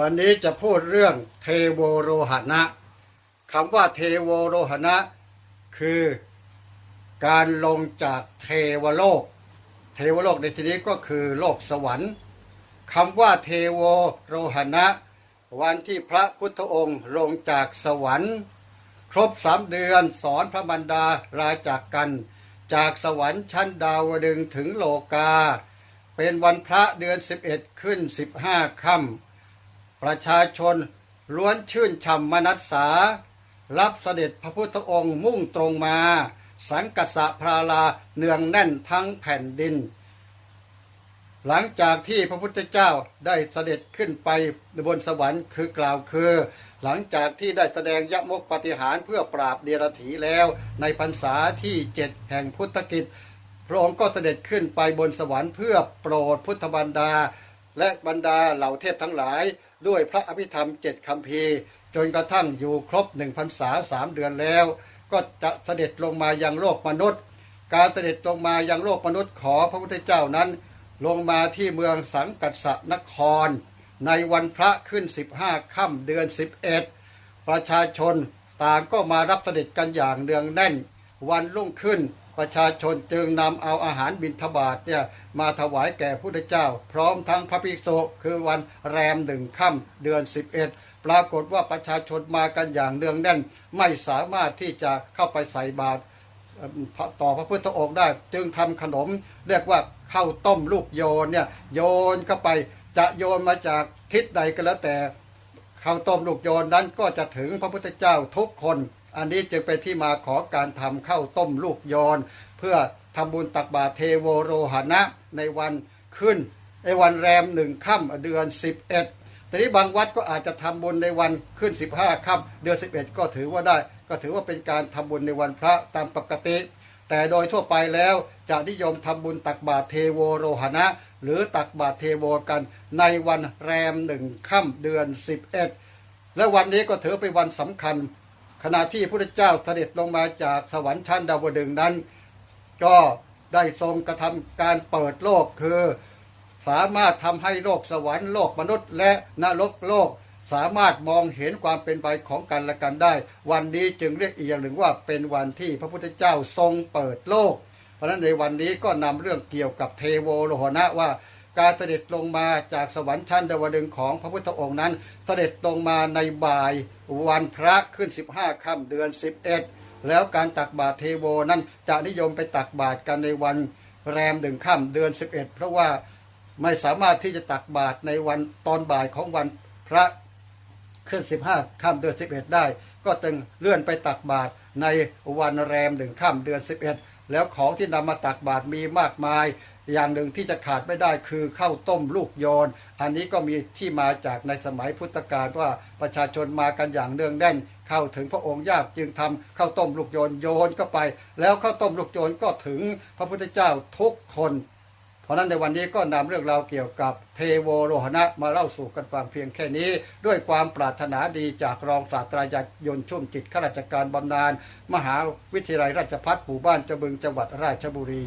วันนี้จะพูดเรื่องเทโวโรหณะคำว่าเทโวโรหณะ คือการลงจากเทวโลก เทวโลกในที่นี้ก็คือโลกสวรรค์คำว่าเทโวโรหณะ วันที่พระพุทธองค์ลงจากสวรรค์ ครบสามเดือนสอนพระบรรดาลาจากกัน จากสวรรค์ชั้นดาวดึงถึงโลกา เป็นวันพระเดือน 11 ขึ้น 15ค่ำ ประชาชนล้วนชื่นชมมนัสสา รับเสด็จพระพุทธองค์มุ่งตรงมา สังกัสสะพราลาเนืองแน่นทั้งแผ่นดิน หลังจากที่พระพุทธเจ้าได้เสด็จขึ้นไปบนสวรรค์คือกล่าวคือ หลังจากที่ได้แสดงยมกปฏิหารเพื่อปราบเดรถีแล้วในพรรษาที่เจ็ดแห่งพุทธกิจ พระองค์ก็เสด็จขึ้นไปบนสวรรค์เพื่อโปรดพุทธบรรดา และบรรดาเหล่าเทพทั้งหลาย ด้วยพระอภิธรรมเจ็ดคำพีจนกระทั่งอยู่ครบหนึ่งพรรษาสามเดือนแล้ว ก็จะเสด็จลงมายังโลกมนุษย์ การเสด็จลงมายังโลกมนุษย์ขอพระพุทธเจ้านั้น ลงมาที่เมืองสังกัสสนคร ในวันพระขึ้น 15ค่ำเดือน 11 ประชาชนต่างก็มารับเสด็จกันอย่างเนืองแน่น วันรุ่งขึ้น ประชาชนจึงนำเอาอาหารบิณฑบาตเนี่ยมาถวายแก่พระพุทธเจ้า พร้อมทั้งพระภิกษุคือวันแรมหนึ่งค่ำเดือน 11 ปรากฏว่าประชาชนมากันอย่างเนืองแน่น ไม่สามารถที่จะเข้าไปใส่บาตรต่อพระพุทธองค์ได้ จึงทำขนม เรียกว่าข้าวต้มลูกโยนเนี่ยโยนเข้าไปจะโยนมาจากทิศใดก็แล้วแต่ข้าวต้มลูกโยนนั้นก็จะถึงพระพุทธเจ้าทุกคน อันนี้จึงเป็นที่มาของการทำข้าวต้มลูกโยนเพื่อทำบุญตักบาตรเทโวโรหณะในวันขึ้นในวันแรมหนึ่งค่ำเดือน 11แต่นี้บางวัดก็อาจจะทำบุญในวันขึ้น 15ค่ำเดือน 11 ก็ถือว่าได้ ก็ถือว่าเป็นการทำบุญในวันพระตามปกติ แต่โดยทั่วไปแล้วจะนิยมทำบุญตักบาตรเทโวโรหณะ หรือตักบาตรเทโวกันในวันแรมหนึ่งค่ำเดือน 11 และวันนี้ก็ถือเป็นวันสำคัญ ขณะที่พระพุทธเจ้าเสด็จลงมาจากสวรรค์ชั้นดาวดึงนั้น ก็ได้ทรงกระทำการเปิดโลกคือ สามารถทำให้โลกสวรรค์โลกมนุษย์และนรกโลกสามารถมองเห็นความเป็นไปของกันและกันได้ วันนี้จึงเรียกอีกอย่างหนึ่งว่าเป็นวันที่พระพุทธเจ้าทรงเปิดโลก เพราะฉะนั้นในวันนี้ก็นำเรื่องเกี่ยวกับเทโวโลหณะว่า การเสด็จลงมาจากสวรรค์ชั้นดาวดึงของพระพุทธองค์นั้น เสด็จลงมาในบ่ายวันพระขึ้น 15ค่ำเดือน 11 แล้วการตักบาตรเทโวนั้นจะนิยมไปตักบาตรกันในวันแรมหนึ่งค่ำเดือน 11 เพราะว่าไม่สามารถที่จะตักบาตรในวันตอนบ่ายของวันพระขึ้น 15ค่ำเดือน 11 ได้ ก็ตึงเลื่อนไปตักบาตรในวันแรมหนึ่งค่ำเดือน 11 แล้วของที่นำมาตักบาตรมีมากมาย อย่างหนึ่งที่จะขาดไม่ได้คือข้าวต้มลูกโยน อันนี้ก็มีที่มาจากในสมัยพุทธกาลว่าประชาชนมากันอย่างเนื่องแน่น เข้าถึงพระองค์ยากจึงทำข้าวต้มลูกโยนโยนเข้าไป แล้วข้าวต้มลูกโยนก็ถึงพระพุทธเจ้าทุกคน เพราะนั้นในวันนี้ก็นำเรื่องราวเกี่ยวกับเทโวโลหณะมาเล่าสู่กันฟังเพียงแค่นี้ ด้วยความปรารถนาดีจากรองศาสตราจารย์ยนชุ่มจิตข้าราชการบำนาญมหาวิทยาลัยราชภัฏหมู่บ้านจบึงจังหวัดราชบุรี